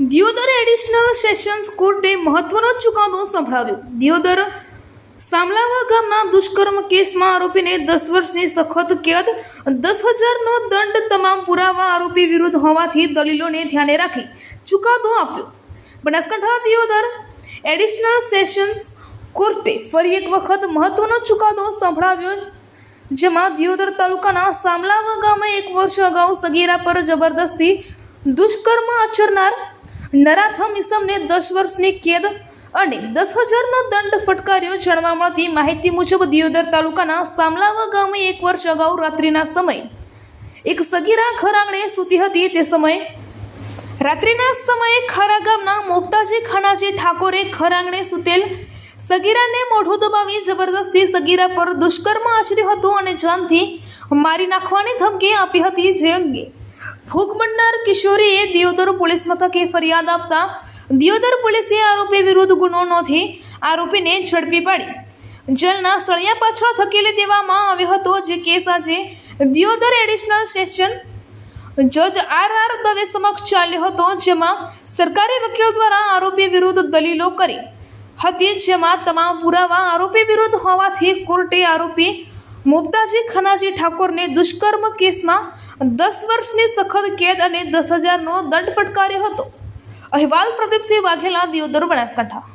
Deodar additional sessions કોર્ટે મહત્વનો ચુકાદો સંભળાવ્યો. દિયોદર સામલાવા ગામના દુષ્કર્મ કેસમાં આરોપીને દસ વર્ષની સખત કેદ, દસ હજારનો દંડ તમામ પુરાવા આરોપી વિરુદ્ધ હોવાથી દલીલોને ધ્યાને રાખી ચુકાદો આપ્યો. બનાસકાંઠા દિયોદર એડિશનલ સેશન્સ કોર્ટે ફરી એક વખત મહત્વનો ચુકાદો સંભળાવ્યો, જેમાં દિયોદર તાલુકાના સામલાવા ગામે એક વર્ષ અગાઉ સગીરા પર જબરદસ્તી દુષ્કર્મ આચરનાર નરાથમ ઇસમને દસ વર્ષની કેદ અને દસ હજારનો દંડ ફટકાર્યો જાણવા મળતી માહિતી મુજબ દિયોદર તાલુકાના સામલાવા ગામે એક વર્ષ અગાઉ રાત્રિના સમયે એક સગીરા ખરાંગણે સૂતી હતી. તે સમયે રાત્રિના સમયે ખારા ગામના મોગતાજી ખાનાજી ઠાકોરે ખરાંગણે સૂતેલ સગીરાને મોઢું દબાવી જબરદસ્તી સગીરા પર દુષ્કર્મ આચર્યું હતું અને જાનથી મારી નાખવાની ધમકી આપી હતી. જે અંગે ભોગ બનનાર કિશોરીએ દિયોદર પોલીસ મથકે ફરિયાદ આપતા દિયોદર પોલીસે આરોપી વિરુદ્ધ ગુનો નોંધી આરોપીને ઝડપી પાડી. જેલના સળિયા પાછળ ધકેલી દેવામાં આવ્યો હતો જે કેસ આજે દિયોદર એડિશનલ સેશન જજ આર આર દવે સમક્ષ ચાલ્યો હતો, જેમાં સરકારી વકીલ દ્વારા આરોપી વિરુદ્ધ દલીલો કરી. હતી, જેમાં તમામ પુરાવા આરોપી વિરુદ્ધ હોવાથી કોર્ટે આરોપી મુક્તાજી ખનાજી ઠાકોરને દુષ્કર્મ કેસમાં દસ વર્ષની સખત કેદ અને દસ હજારનો દંડ ફટકાર્યો હતો. અહેવાલ પ્રદીપસિંહ વાઘેલા, દિયોદર બનાસકાંઠા.